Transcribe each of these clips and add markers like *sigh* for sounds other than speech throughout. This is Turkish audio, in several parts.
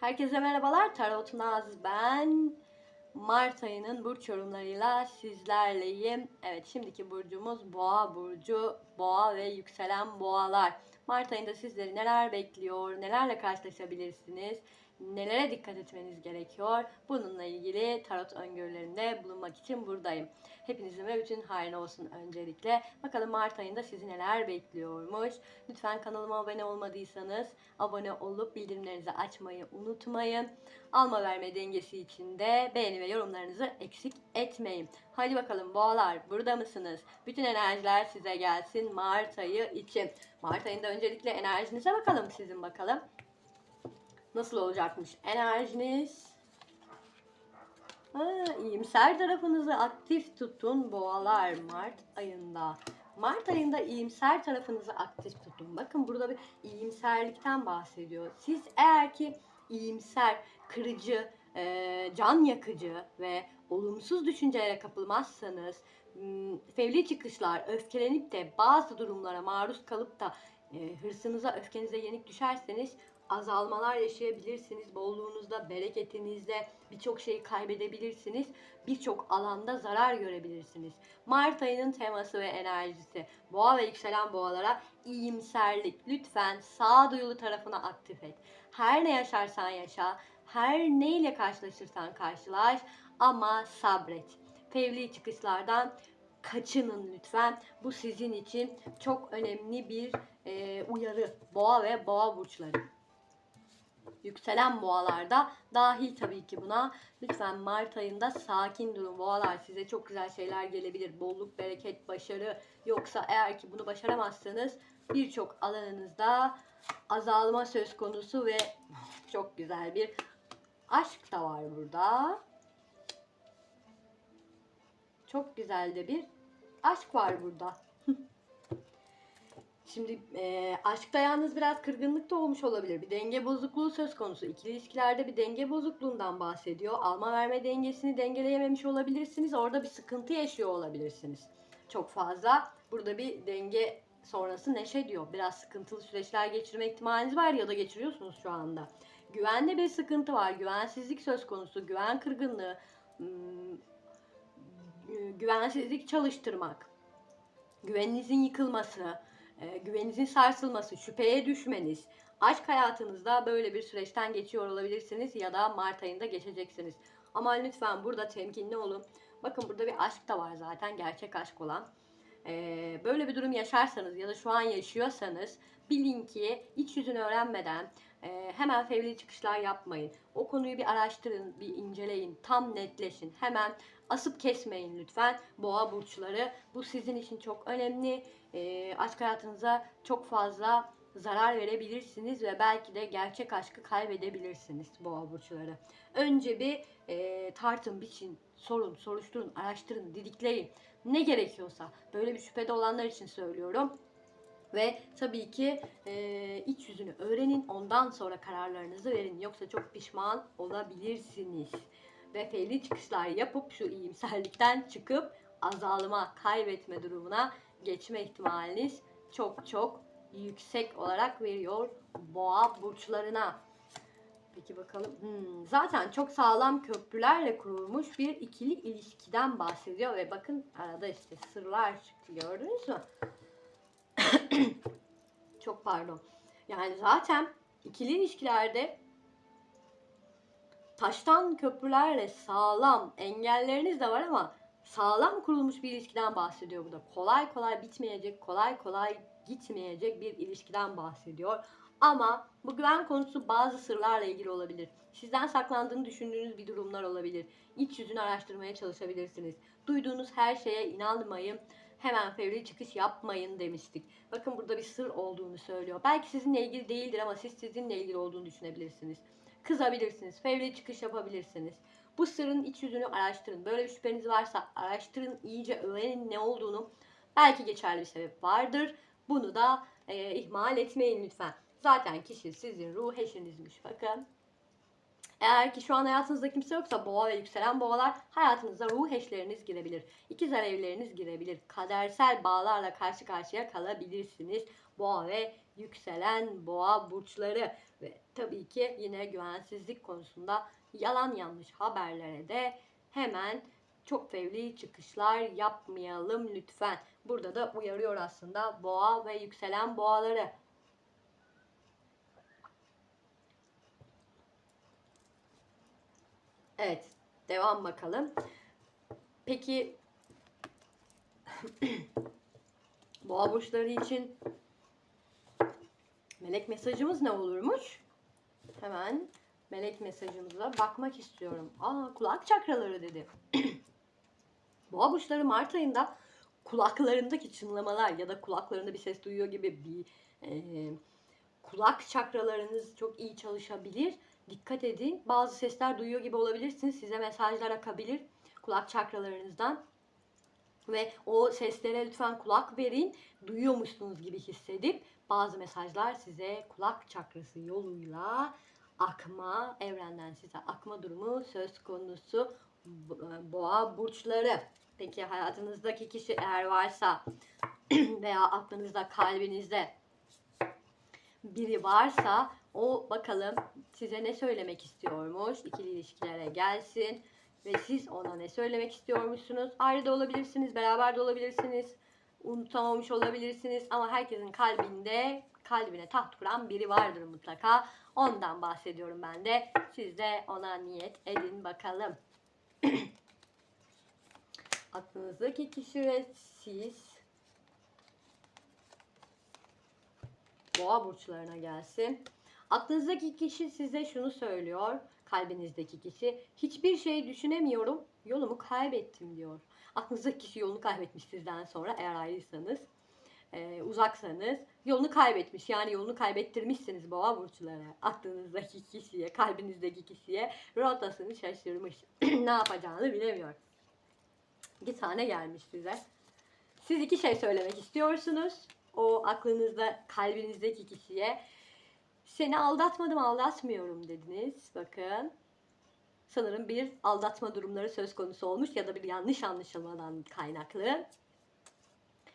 Herkese merhabalar. Tarot Naz ben. Mart ayının burç yorumlarıyla sizlerleyim. Evet şimdiki burcumuz Boğa burcu. Boğa ve yükselen boğalar. Mart ayında sizleri neler bekliyor? Nelerle karşılaşabilirsiniz? Nelere dikkat etmeniz gerekiyor? Bununla ilgili tarot öngörülerinde bulunmak için buradayım. Hepinizin ve bütün hayrına olsun öncelikle. Bakalım Mart ayında sizi neler bekliyormuş? Lütfen kanalıma abone olmadıysanız abone olup bildirimlerinizi açmayı unutmayın. Alma verme dengesi için de beğeni ve yorumlarınızı eksik etmeyin. Hadi bakalım boğalar burada mısınız? Bütün enerjiler size gelsin Mart ayı için. Mart ayında öncelikle enerjinize bakalım sizin bakalım. Nasıl olacakmış enerjiniz? Ha, iyimser tarafınızı aktif tutun boğalar Mart ayında. Mart ayında iyimser tarafınızı aktif tutun. Bakın burada bir iyimserlikten bahsediyor. Siz eğer ki iyimser, kırıcı, e, can yakıcı ve olumsuz düşüncelere kapılmazsanız, m, fevri çıkışlar, öfkelenip de bazı durumlara maruz kalıp da e, hırsınıza, öfkenize yenik düşerseniz azalmalar yaşayabilirsiniz. Bolluğunuzda, bereketinizde birçok şeyi kaybedebilirsiniz. Birçok alanda zarar görebilirsiniz. Mart ayının teması ve enerjisi. Boğa ve yükselen boğalara iyimserlik. Lütfen sağduyulu tarafına aktif et. Her ne yaşarsan yaşa, her neyle karşılaşırsan karşılaş ama sabret. Fevri çıkışlardan kaçının lütfen. Bu sizin için çok önemli bir e, uyarı. Boğa ve boğa burçları yükselen boğalarda dahil tabii ki buna. Lütfen Mart ayında sakin durun boğalar. Size çok güzel şeyler gelebilir. Bolluk, bereket, başarı. Yoksa eğer ki bunu başaramazsanız birçok alanınızda azalma söz konusu ve çok güzel bir aşk da var burada. Çok güzel de bir aşk var burada. *laughs* Şimdi e, aşkta yalnız biraz kırgınlık da olmuş olabilir. Bir denge bozukluğu söz konusu. İkili ilişkilerde bir denge bozukluğundan bahsediyor. Alma verme dengesini dengeleyememiş olabilirsiniz. Orada bir sıkıntı yaşıyor olabilirsiniz. Çok fazla. Burada bir denge sonrası neşe diyor. Biraz sıkıntılı süreçler geçirme ihtimaliniz var ya da geçiriyorsunuz şu anda. Güvende bir sıkıntı var. Güvensizlik söz konusu. Güven kırgınlığı. hmm, Güvensizlik çalıştırmak. Güveninizin yıkılması e, güveninizin sarsılması, şüpheye düşmeniz, aşk hayatınızda böyle bir süreçten geçiyor olabilirsiniz ya da Mart ayında geçeceksiniz. Ama lütfen burada temkinli olun. Bakın burada bir aşk da var zaten gerçek aşk olan. E, böyle bir durum yaşarsanız ya da şu an yaşıyorsanız bilin ki iç yüzünü öğrenmeden e, hemen fevri çıkışlar yapmayın. O konuyu bir araştırın, bir inceleyin, tam netleşin. Hemen asıp kesmeyin lütfen boğa burçları. Bu sizin için çok önemli. E, aşk hayatınıza çok fazla zarar verebilirsiniz ve belki de gerçek aşkı kaybedebilirsiniz boğa burçları. Önce bir e, tartın, biçin, sorun, soruşturun, araştırın, didikleyin. Ne gerekiyorsa böyle bir şüphede olanlar için söylüyorum. Ve tabii ki e, iç yüzünü öğrenin ondan sonra kararlarınızı verin. Yoksa çok pişman olabilirsiniz. Ve fevri çıkışlar yapıp şu iyimserlikten çıkıp azalma, kaybetme durumuna geçme ihtimaliniz çok çok yüksek olarak veriyor boğa burçlarına. Peki bakalım. Hmm, zaten çok sağlam köprülerle kurulmuş bir ikili ilişkiden bahsediyor ve bakın arada işte sırlar çıktı gördünüz mü? *coughs* çok pardon. Yani zaten ikili ilişkilerde taştan köprülerle sağlam engelleriniz de var ama sağlam kurulmuş bir ilişkiden bahsediyor bu da. Kolay kolay bitmeyecek, kolay kolay gitmeyecek bir ilişkiden bahsediyor. Ama bu güven konusu bazı sırlarla ilgili olabilir. Sizden saklandığını düşündüğünüz bir durumlar olabilir. İç yüzünü araştırmaya çalışabilirsiniz. Duyduğunuz her şeye inanmayın. Hemen fevri çıkış yapmayın demiştik. Bakın burada bir sır olduğunu söylüyor. Belki sizinle ilgili değildir ama siz sizinle ilgili olduğunu düşünebilirsiniz. Kızabilirsiniz, fevri çıkış yapabilirsiniz. Bu sırrın iç yüzünü araştırın. Böyle bir şüpheniz varsa araştırın, iyice öğrenin ne olduğunu. Belki geçerli bir sebep vardır. Bunu da e, ihmal etmeyin lütfen. Zaten kişi sizin ruh eşinizmiş bakın. Eğer ki şu an hayatınızda kimse yoksa boğa ve yükselen boğalar hayatınıza ruh eşleriniz girebilir. İkizler evleriniz girebilir. Kadersel bağlarla karşı karşıya kalabilirsiniz. Boğa ve yükselen boğa burçları ve tabii ki yine güvensizlik konusunda yalan yanlış haberlere de hemen çok fevri çıkışlar yapmayalım lütfen. Burada da uyarıyor aslında boğa ve yükselen boğaları. Evet, devam bakalım. Peki *clears throat* boğa burçları için melek mesajımız ne olurmuş? Hemen melek mesajımıza bakmak istiyorum. Aa kulak çakraları dedi. *clears throat* Boğa burçları Mart ayında kulaklarındaki çınlamalar ya da kulaklarında bir ses duyuyor gibi bir e, kulak çakralarınız çok iyi çalışabilir. Dikkat edin. Bazı sesler duyuyor gibi olabilirsiniz. Size mesajlar akabilir kulak çakralarınızdan. Ve o seslere lütfen kulak verin. Duyuyormuşsunuz gibi hissedip bazı mesajlar size kulak çakrası yoluyla akma, evrenden size akma durumu söz konusu boğa burçları. Peki hayatınızdaki kişi eğer varsa *clears throat* veya aklınızda, kalbinizde biri varsa o bakalım size ne söylemek istiyormuş. İkili ilişkilere gelsin ve siz ona ne söylemek istiyormuşsunuz. Ayrı da olabilirsiniz, beraber de olabilirsiniz. Unutamamış olabilirsiniz ama herkesin kalbinde kalbine taht kuran biri vardır mutlaka. Ondan bahsediyorum ben de. Siz de ona niyet edin bakalım. *clears throat* Aklınızdaki kişi ve siz boğa burçlarına gelsin. Aklınızdaki kişi size şunu söylüyor. Kalbinizdeki kişi hiçbir şey düşünemiyorum. Yolumu kaybettim diyor. Aklınızdaki kişi yolunu kaybetmiş sizden sonra eğer ayrıysanız, e, uzaksanız yolunu kaybetmiş. Yani yolunu kaybettirmişsiniz boğa burçları. Aklınızdaki kişiye, kalbinizdeki kişiye rotasını şaşırmış. *clears throat* ne yapacağını bilemiyor. İki tane gelmiş size. Siz iki şey söylemek istiyorsunuz. O aklınızda, kalbinizdeki kişiye seni aldatmadım, aldatmıyorum dediniz. Bakın. Sanırım bir aldatma durumları söz konusu olmuş ya da bir yanlış anlaşılmadan kaynaklı.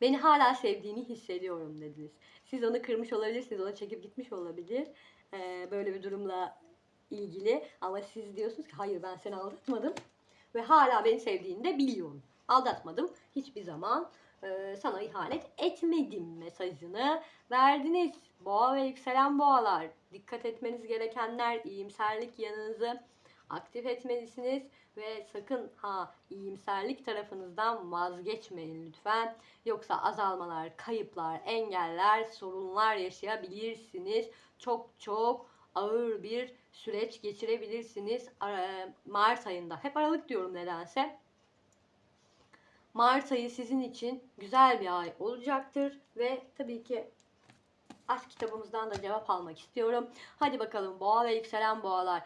Beni hala sevdiğini hissediyorum dediniz. Siz onu kırmış olabilirsiniz, ona çekip gitmiş olabilir. Ee, böyle bir durumla ilgili. Ama siz diyorsunuz ki hayır ben seni aldatmadım. Ve hala beni sevdiğini de biliyorum. Aldatmadım hiçbir zaman e, sana ihanet etmedim mesajını verdiniz. Boğa ve yükselen boğalar. Dikkat etmeniz gerekenler iyimserlik yanınızı aktif etmelisiniz ve sakın ha iyimserlik tarafınızdan vazgeçmeyin lütfen. Yoksa azalmalar, kayıplar, engeller, sorunlar yaşayabilirsiniz. Çok çok ağır bir süreç geçirebilirsiniz. Mart ayında. Hep Aralık diyorum nedense. Mart ayı sizin için güzel bir ay olacaktır ve tabii ki aşk kitabımızdan da cevap almak istiyorum. Hadi bakalım boğa ve yükselen boğalar.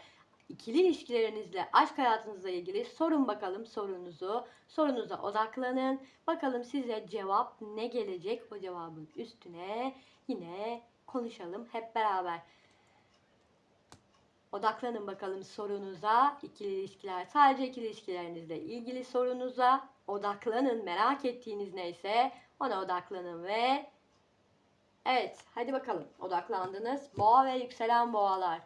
İkili ilişkilerinizle, aşk hayatınızla ilgili sorun bakalım sorunuzu. Sorunuza odaklanın. Bakalım size cevap ne gelecek? O cevabın üstüne yine konuşalım hep beraber. Odaklanın bakalım sorunuza. İkili ilişkiler sadece ikili ilişkilerinizle ilgili sorunuza odaklanın. Merak ettiğiniz neyse ona odaklanın ve Evet, hadi bakalım. Odaklandınız. Boğa ve yükselen boğalar.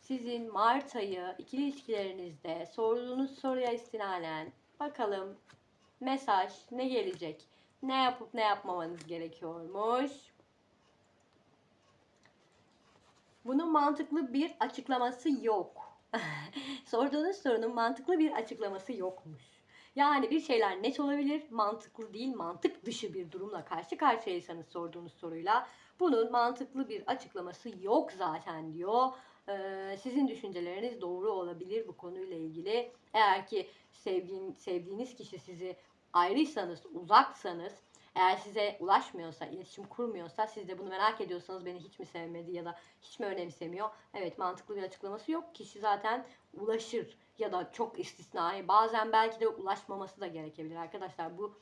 Sizin Mart ayı ikili ilişkilerinizde sorduğunuz soruya istinaden bakalım mesaj ne gelecek? Ne yapıp ne yapmamanız gerekiyormuş? Bunun mantıklı bir açıklaması yok. *laughs* Sorduğunuz sorunun mantıklı bir açıklaması yokmuş. Yani bir şeyler net olabilir, mantıklı değil, mantık dışı bir durumla karşı karşıyaysanız sorduğunuz soruyla bunun mantıklı bir açıklaması yok zaten diyor. Ee, sizin düşünceleriniz doğru olabilir bu konuyla ilgili. Eğer ki sevdiğin, sevdiğiniz kişi sizi ayrıysanız, uzaksanız, eğer size ulaşmıyorsa, iletişim kurmuyorsa, siz de bunu merak ediyorsanız beni hiç mi sevmedi ya da hiç mi önemsemiyor? Evet mantıklı bir açıklaması yok. Kişi zaten ulaşır ya da çok istisnai. Bazen belki de ulaşmaması da gerekebilir arkadaşlar. Bu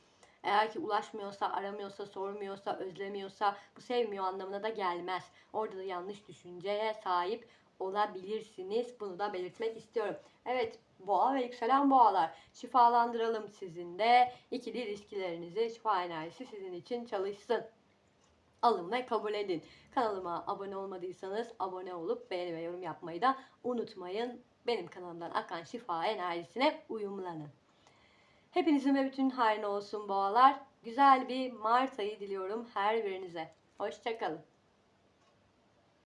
eğer ki ulaşmıyorsa, aramıyorsa, sormuyorsa, özlemiyorsa bu sevmiyor anlamına da gelmez. Orada da yanlış düşünceye sahip olabilirsiniz. Bunu da belirtmek istiyorum. Evet boğa ve yükselen boğalar şifalandıralım sizin de ikili ilişkilerinizi şifa enerjisi sizin için çalışsın. Alın ve kabul edin. Kanalıma abone olmadıysanız abone olup beğeni ve yorum yapmayı da unutmayın. Benim kanalımdan akan şifa enerjisine uyumlanın. Hepinizin ve bütün hayrına olsun boğalar. Güzel bir Mart ayı diliyorum her birinize. Hoşçakalın.